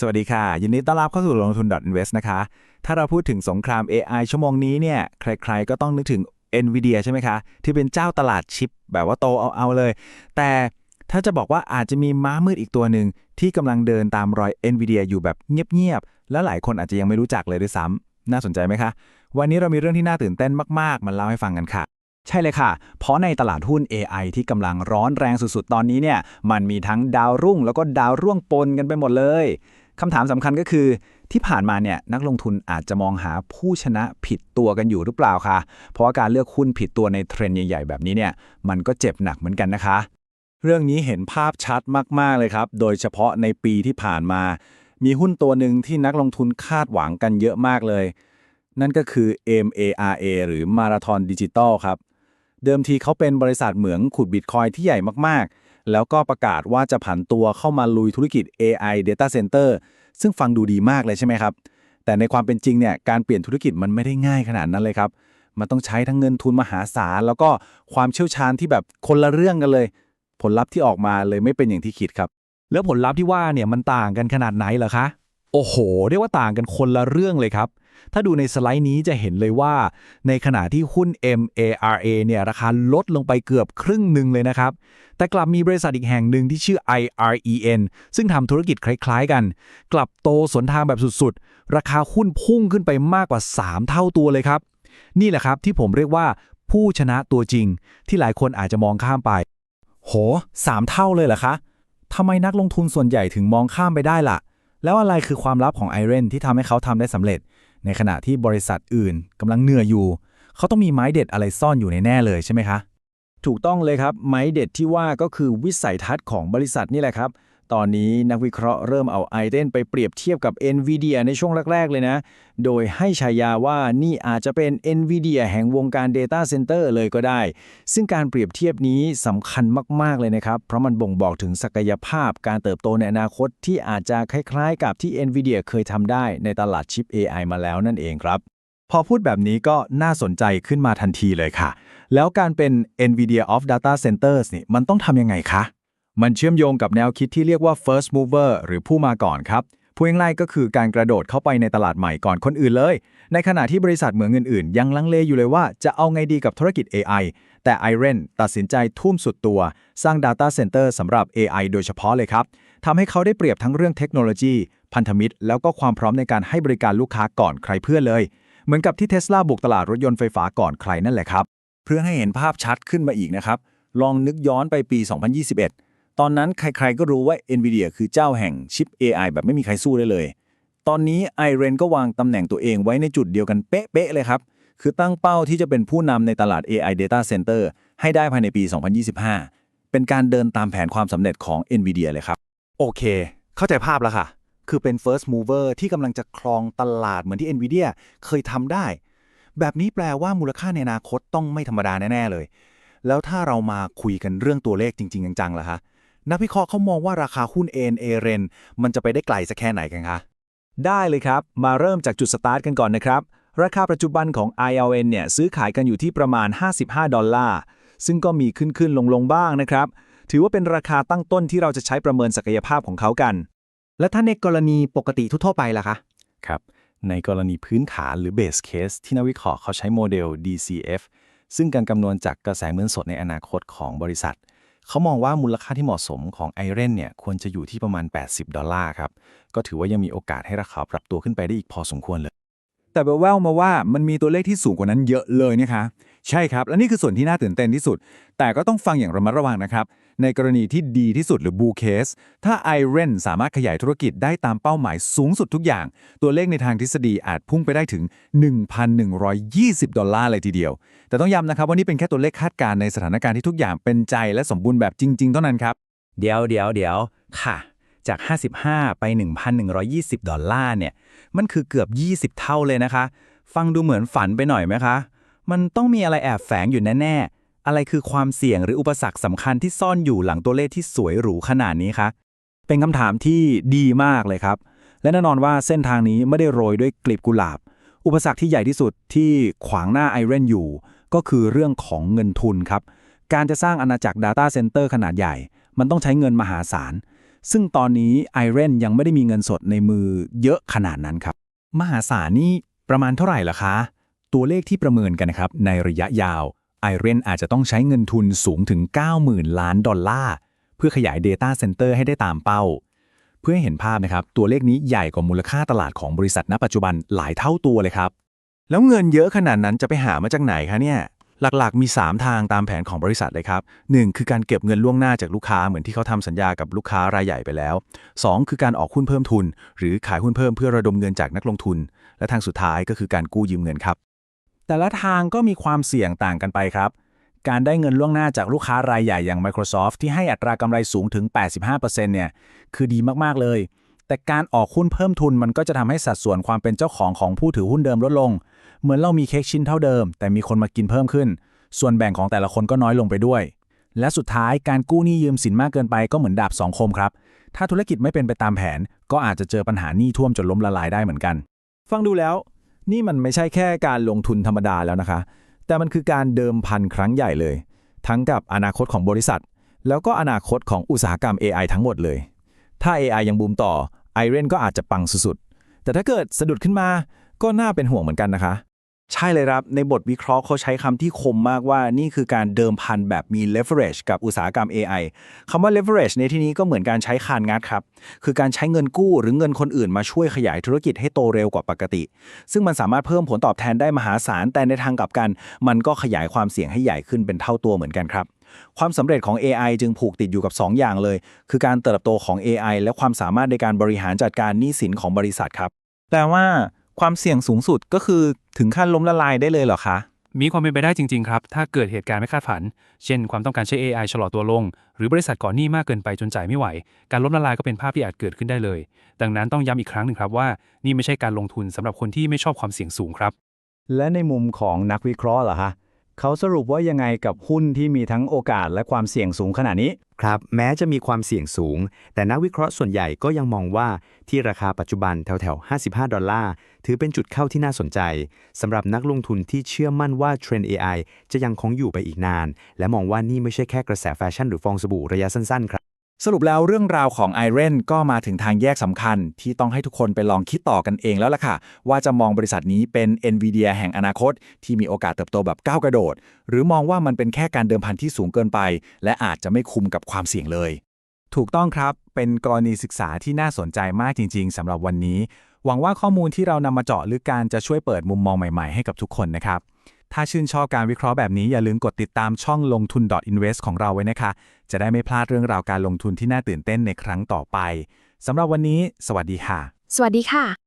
สวัสดีค่ะ ยินดีต้อนรับเข้าสู่ลงทุน .invest นะคะ ถ้าเราพูดถึงสงคราม AI ชั่วโมงนี้เนี่ย ใครๆ ก็ต้องนึกถึง NVIDIA ใช่ไหมคะ ที่เป็นเจ้าตลาดชิป แบบว่าโตเอาๆเลย แต่ถ้าจะบอกว่าอาจจะมีม้ามืดอีกตัวหนึ่งที่กำลังเดินตามรอย NVIDIA อยู่แบบเงียบๆ แล้วหลายคนอาจจะยังไม่รู้จักเลยด้วยซ้ำน่าสนใจไหมคะ วันนี้เรามีเรื่องที่น่าตื่นเต้นมากๆ มาเล่าให้ฟังกันค่ะใช่เลยค่ะ เพราะในตลาดหุ้น AI ที่กำลังร้อนแรงสุดๆ ตอนนี้เนี่ย มันมีทั้งดาวรุ่งแล้วก็ดาวร่วงปนกันไปหมดเลย คำถามสำคัญก็คือที่ผ่านมาเนี่ยนักลงทุนอาจจะมองหาผู้ชนะผิดตัวกันอยู่หรือเปล่าคะเพราะว่าการเลือกหุ้นผิดตัวในเทรนด์ใหญ่ๆแบบนี้เนี่ยมันก็เจ็บหนักเหมือนกันนะคะ เรื่องนี้เห็นภาพชัดมากๆเลยครับ โดยเฉพาะในปีที่ผ่านมา มีหุ้นตัวหนึ่งที่นักลงทุนคาดหวังกันเยอะมากเลย นั่นก็คือ MARA หรือ Marathon Digital ครับ เดิมทีเขาเป็นบริษัทเหมืองขุดบิตคอยที่ใหญ่มากๆ แล้วก็ประกาศว่าจะผันตัวเข้ามาลุยธุรกิจ AI Data Center ซึ่งฟังดูดีมากเลยใช่ไหมครับ แต่ในความเป็นจริงเนี่ยการเปลี่ยนธุรกิจมันไม่ได้ง่ายขนาดนั้นเลยครับ มันต้องใช้ทั้งเงินทุนมหาศาล แล้วก็ความเชี่ยวชาญที่แบบคนละเรื่องกันเลย ผลลัพธ์ที่ออกมาเลยไม่เป็นอย่างที่คิดครับ แล้วผลลัพธ์ที่ว่าเนี่ยมันต่างกันขนาดไหนเหรอคะ โอ้โห เรียกว่าต่างกันคนละเรื่องเลยครับ ถ้าดูในสไลด์นี้จะเห็นเลยว่า ในขณะที่หุ้น MARA เนี่ยราคาลดลงไปเกือบครึ่งหนึ่งเลยนะครับ แต่กลับมีบริษัทอีกแห่งหนึ่งที่ชื่อ IREN ซึ่งทำธุรกิจคล้าย ๆ กัน กลับโตสวนทางแบบสุดๆ ราคาหุ้นพุ่งขึ้นไปมากกว่า 3 เท่าตัวเลยครับ นี่แหละครับที่ผมเรียกว่าผู้ชนะตัวจริง ที่หลายคนอาจจะมองข้ามไป โหสามเท่าเลยเหรอคะทำไมนักลงทุนส่วนใหญ่ถึงมองข้ามไปได้ล่ะ แล้วอะไรคือความลับของไอเรนที่ทำให้เขาทำได้สำเร็จ ในขณะที่บริษัทอื่นกำลังเหนื่อยอยู่ เขาต้องมีไม้เด็ดอะไรซ่อนอยู่ในแน่เลยใช่ไหมคะ ถูกต้องเลยครับ ไม้เด็ดที่ว่าก็คือวิสัยทัศน์ของบริษัทนี่แหละครับ ตอนนี้นักวิเคราะห์เริ่มเอาไอเดนไปเปรียบเทียบกับ NVIDIA ในช่วงแรก ๆ เลยนะ โดยให้ฉายาว่านี่อาจจะเป็น NVIDIA แห่งวงการ Data Center เลยก็ได้ ซึ่งการเปรียบเทียบนี้สำคัญมาก ๆ เลยนะครับ เพราะมันบ่งบอกถึงศักยภาพการเติบโตในอนาคตที่อาจจะคล้าย ๆ กับที่ NVIDIA เคยทำได้ในตลาดชิป AI มาแล้วนั่นเองครับ พอพูดแบบนี้ก็น่าสนใจขึ้นมาทันทีเลยค่ะ แล้วการเป็น NVIDIA of Data Centers นี่มันต้องทำยังไงคะ มันเชื่อมโยงกับแนวคิดที่เรียกว่า first mover หรือผู้มาก่อนครับพูดง่ายๆก็คือการกระโดดเข้าไปในตลาดใหม่ก่อนคนอื่นเลย ในขณะที่บริษัทเหมืองอื่นๆ ยังลังเลอยู่เลยว่าจะเอาไงดีกับธุรกิจ AI แต่ Iren ตัดสินใจทุ่มสุดตัว สร้าง Data Center สำหรับ AI โดยเฉพาะเลยครับทำให้เขาได้เปรียบทั้งเรื่องเทคโนโลยี พันธมิตร แล้วก็ความพร้อมในการให้บริการลูกค้าก่อนใครเพื่อนเลย เหมือนกับที่เทสลาบุกตลาดรถยนต์ไฟฟ้าก่อนใครนั่นแหละครับ เพื่อให้เห็นภาพชัดขึ้นมาอีกนะครับ ลองนึกย้อนไปปี 2021 ตอนนั้นใครๆก็รู้ว่า NVIDIA คือเจ้าแห่งชิป AI แบบไม่มีใครสู้ได้เลย ตอนนี้ Iren ก็วางตำแหน่งตัวเองไว้ในจุดเดียวกันเป๊ะๆเลยครับ คือตั้งเป้าที่จะเป็นผู้นำในตลาด AI Data Center ให้ได้ภายในปี 2025 เป็นการเดินตามแผนความสำเร็จของ NVIDIA เลยครับ โอเค เข้าใจภาพแล้วค่ะ คือเป็น first mover ที่กำลังจะครองตลาดเหมือนที่ NVIDIA เคยทำได้ แบบนี้แปลว่ามูลค่าในอนาคตต้องไม่ธรรมดาแน่ๆเลย แล้วถ้าเรามาคุยกันเรื่องตัวเลขจริงๆจังๆล่ะคะ นักวิเคราะห์เขามองว่าราคาหุ้น ANA REN มันจะไปได้ไกลสักแค่ไหนกันคะได้เลยครับ มาเริ่มจากจุดสตาร์ทกันก่อนนะครับ ราคาปัจจุบันของ ILN เนี่ยซื้อขายกันอยู่ที่ประมาณ 55 ดอลลาร์ ซึ่งก็มีขึ้นขึ้นลงลงบ้างนะครับ ถือว่าเป็นราคาตั้งต้นที่เราจะใช้ประเมินศักยภาพของเขากัน และถ้าในกรณีปกติทั่วๆไปล่ะคะครับ ในกรณีพื้นฐานหรือ base case ที่นักวิเคราะห์เขาใช้โมเดล DCF ซึ่งการคำนวณจากกระแสเงินสดในอนาคตของบริษัท เขามองว่ามูลค่าที่เหมาะสมของไอเรนเนี่ยควรจะอยู่ที่ประมาณ 80 ดอลลาร์ครับ ก็ถือว่ายังมีโอกาสให้ราคาปรับตัวขึ้นไปได้อีกพอสมควรเลย แต่แววมาว่ามันมีตัวเลขที่สูงกว่านั้นเยอะเลยนะคะ ใช่ครับ และนี่คือส่วนที่น่าตื่นเต้นที่สุด แต่ก็ต้องฟังอย่างระมัดระวังนะครับ ในกรณีที่ดีที่สุดหรือ bull case ถ้า Iren สามารถขยายธุรกิจได้ตามเป้าหมายสูงสุดทุกอย่าง ตัวเลขในทางทฤษฎีอาจพุ่งไปได้ถึง 1,120 ดอลลาร์เลยทีเดียว แต่ต้องย้ำนะครับว่านี่เป็นแค่ตัวเลขคาดการณ์ในสถานการณ์ที่ทุกอย่างเป็นใจและสมบูรณ์แบบจริง ๆ เท่านั้นครับ เดี๋ยวเดี๋ยวเดี๋ยวค่ะ จาก 55 ไป 1,120 ดอลลาร์เนี่ย มันคือเกือบ 20 เท่าเลยนะคะ ฟังดูเหมือนฝันไปหน่อยไหมคะ มันต้องมีอะไรแอบแฝงอยู่แน่ๆ อะไรคือความเสี่ยงหรืออุปสรรคสำคัญที่ซ่อนอยู่หลังตัวเลขที่สวยหรูขนาดนี้คะ เป็นคำถามที่ดีมากเลยครับ และแน่นอนว่าเส้นทางนี้ไม่ได้โรยด้วยกลีบกุหลาบ อุปสรรคที่ใหญ่ที่สุดที่ขวางหน้าไอเรนอยู่ ก็คือเรื่องของเงินทุนครับ การจะสร้างอาณาจักร Data Center ขนาดใหญ่ มันต้องใช้เงินมหาศาล ซึ่งตอนนี้ i r e n ยังไม่ได้มีเงินสดในมือเยอะขนาดนั้นครับ มหาศาลนี่ประมาณเท่าไหร่ล่ะคะ ตัวเลขที่ประเมินกันนะครับในระยะยาว i r e n อาจจะต้องใช้เงินทุนสูงถึง 90,000 ล้านดอลลาร์ เพื่อขยาย Data Center ให้ได้ตามเป้า เพื่อให้เห็นภาพนะครับ ตัวเลขนี้ใหญ่กว่ามูลค่าตลาดของบริษัทณปัจจุบันหลายเท่าตัวเลยครับ แล้วเงินเยอะขนาดนั้นจะไปหามาจากไหนคะเนี่ย หลักๆ มี 3 ทางตามแผนของบริษัทเลยครับ 1. คือการเก็บเงินล่วงหน้าจากลูกค้าเหมือนที่เขาทำสัญญากับลูกค้ารายใหญ่ไปแล้ว 2. คือการออกหุ้นเพิ่มทุน หรือขายหุ้นเพิ่มเพื่อระดมเงินจากนักลงทุน และทางสุดท้ายก็คือการกู้ยืมเงินครับ แต่ละทางก็มีความเสี่ยงต่างกันไปครับ การได้เงินล่วงหน้าจากลูกค้ารายใหญ่อย่าง Microsoft ที่ให้อัตรากำไรสูงถึง 85%เนี่ย คือดีมากๆเลย แต่การออกหุ้นเพิ่มทุนมันก็จะทำให้สัดส่วนความเป็นเจ้าของของผู้ถือหุ้นเดิมลดลง เหมือนเรามีเค้กชิ้นเท่าเดิม แต่มีคนมากินเพิ่มขึ้น ส่วนแบ่งของแต่ละคนก็น้อยลงไปด้วย และสุดท้ายการกู้หนี้ยืมสินมากเกินไปก็เหมือนดาบสองคมครับ ถ้าธุรกิจไม่เป็นไปตามแผน ก็อาจจะเจอปัญหาหนี้ท่วมจนล้มละลายได้เหมือนกัน ฟังดูแล้ว นี่มันไม่ใช่แค่การลงทุนธรรมดาแล้วนะคะ แต่มันคือการเดิมพันครั้งใหญ่เลย ทั้งกับอนาคตของบริษัท แล้วก็อนาคตของอุตสาหกรรม AI ทั้งหมดเลย ถ้า AI ยังบูมต่อไอเรนก็อาจจะปังสุดๆ แต่ถ้าเกิดสะดุดขึ้นมาก็น่าเป็นห่วงเหมือนกันนะคะ ใช่เลยครับ ในบทวิเคราะห์เขาใช้คำที่คมมากว่านี่คือการเดิมพันแบบมี leverage กับอุตสาหกรรม AI คำว่า leverage ในที่นี้ก็เหมือนการใช้คานงัดครับ คือการใช้เงินกู้หรือเงินคนอื่นมาช่วยขยายธุรกิจให้โตเร็วกว่าปกติ ซึ่งมันสามารถเพิ่มผลตอบแทนได้มหาศาล แต่ในทางกลับกัน มันก็ขยายความเสี่ยงให้ใหญ่ขึ้นเป็นเท่าตัวเหมือนกันครับความสำเร็จของ AI จึงผูกติดอยู่กับ 2 อย่างเลย คือการเติบโตของ AI และความสามารถในการบริหารจัดการหนี้สินของบริษัทครับ แต่ว่า ความเสี่ยงสูงสุดก็คือถึงขั้นล้มละลายได้เลยเหรอคะ มีความเป็นไปได้จริง ๆ ครับ ถ้าเกิดเหตุการณ์ไม่คาดฝัน เช่น ความต้องการใช้ AI ชะลอตัวลง หรือบริษัทก่อนหนี้มากเกินไปจนจ่ายไม่ไหว การล้มละลายก็เป็นภาพที่อาจเกิดขึ้นได้เลย ดังนั้นต้องย้ำอีกครั้งหนึ่งครับว่า นี่ไม่ใช่การลงทุนสำหรับคนที่ไม่ชอบความเสี่ยงสูงครับ และในมุมของนักวิเคราะห์เหรอฮะ เขาสรุปว่ายังไงกับหุ้นที่มีทั้งโอกาสและความเสี่ยงสูงขนาดนี้ ครับ แม้จะมีความเสี่ยงสูง แต่นักวิเคราะห์ส่วนใหญ่ก็ยังมองว่าที่ราคาปัจจุบันแถวๆ 55 ดอลลาร์ ถือเป็นจุดเข้าที่น่าสนใจสำหรับนักลงทุนที่เชื่อมั่นว่าเทรนด์ AI จะยังคงอยู่ไปอีกนาน และมองว่านี่ไม่ใช่แค่กระแสแฟชั่นหรือฟองสบู่ระยะสั้นๆครับ สรุปแล้วเรื่องราวของ i r e n ก็มาถึงทางแยกสำคัญ ที่ต้องให้ทุกคนไปลองคิดต่อกันเองแล้วล่ะค่ะ ว่าจะมองบริษัทนี้เป็น NVIDIA แห่งอนาคต ที่มีโอกาสเติบโตแบบก้าวกระโดด หรือมองว่ามันเป็นแค่การเดิมพันที่สูงเกินไป และอาจจะไม่คุ้มกับความเสี่ยงเลย ถูกต้องครับเป็นกรณีศึกษาที่น่าสนใจมากจริง ๆสำหรับวันนี้ หวังว่าข้อมูลที่เรานำมาเจาะลึกการจะช่วยเปิดมุมมองใหม่ๆให้กับทุกคนนะครับ ถ้าชื่นชอบการวิเคราะห์แบบนี้อย่าลืมกดติดตามช่องลงทุน .invest ของเราไว้นะคะ จะได้ไม่พลาดเรื่องราวการลงทุนที่น่าตื่นเต้นในครั้งต่อไปสำหรับวันนี้ สวัสดีค่ะ สวัสดีค่ะ